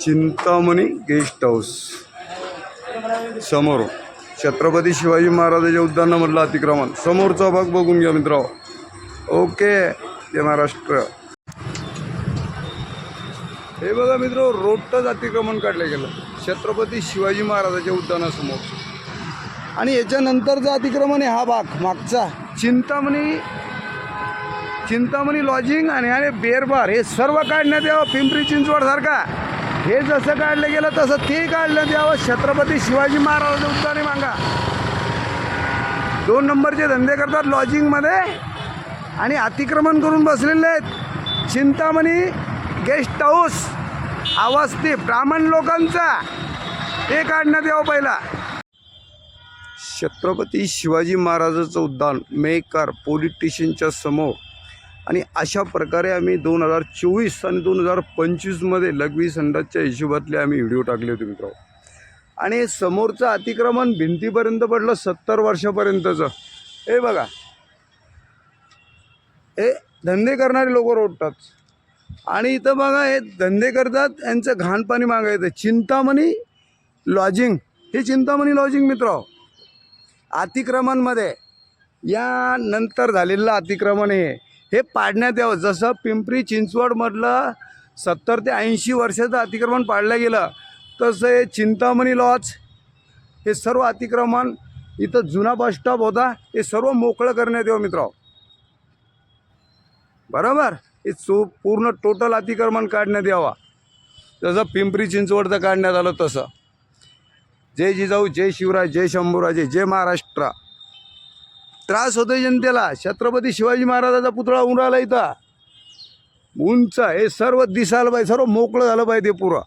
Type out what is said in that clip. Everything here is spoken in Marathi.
Chintamani guest house. समोर छत्रपती शिवाजी महाराजाच्या उद्यानामधलं अतिक्रमण. समोरचा भाग बघून घ्या मित्र ओके जय महाराष्ट्र. हे बघा मित्र रोडटंच अतिक्रमण काढलं गेलं. छत्रपती शिवाजी महाराजाच्या उद्यानासमोर. आणि याच्यानंतरचं अतिक्रमण आहे हा भाग मागचा. चिंतामणी चिंतामणी लॉजिंग आणि आणि बेरबार हे सर्व काढण्यात यावं पिंपरी चिंचवडसारखा. हे जसं काढलं गेलं तसं ते काढण्यात यावं. छत्रपती शिवाजी महाराजांचं उद्याने मागा. दोन नंबरचे धंदे करतात लॉजिंगमध्ये आणि अतिक्रमण करून बसलेले आहेत. चिंतामणी गेस्ट हाऊस आवाज ते ब्राह्मण लोकांचा. ते काढण्यात यावं पहिला. छत्रपती शिवाजी महाराजाचं उद्यान मेकर पोलीस स्टेशनच्या समोर. आणि अशा प्रकारे आम्ही दोन हजार चोवीस आणि दोन हजार पंचवीसमध्ये लघवी संडासच्या हिशोबातले आम्ही व्हिडिओ टाकले होते मित्र आणि समोरचं अतिक्रमण भिंतीपर्यंत पडलं सत्तर वर्षापर्यंतचं. हे बघा. हे धंदे करणारे लोक रोडतात. आणि इथं बघा हे धंदे करतात यांचं घाणपाणी मागायचं. चिंतामणी लॉजिंग. हे चिंतामणी लॉजिंग मित्र. अतिक्रमणमध्ये. या नंतर झालेलं अतिक्रमण हे. हे पाडण्यात यावं. जसं पिंपरी चिंचवडमधलं सत्तर ते ऐंशी वर्षाचं अतिक्रमण पाडलं गेलं तसं हे चिंतामणी लॉज हे सर्व अतिक्रमण इथं जुना बस स्टॉप होता हे सर्व मोकळं करण्यात यावं मित्र बरोबर? हे सो पूर्ण टोटल अतिक्रमण काढण्यात यावा. जसं पिंपरी चिंचवडचं काढण्यात आलं तसं. जय जिजाऊ जय शिवराय जय शंभूराजे जय महाराष्ट्र. त्रास होतोय जनतेला. छत्रपती शिवाजी महाराजाचा पुतळा उमराला इथं. उंच हे सर्व दिसायला पाहिजे सर्व मोकळं झालं पाहिजे ते पुरं.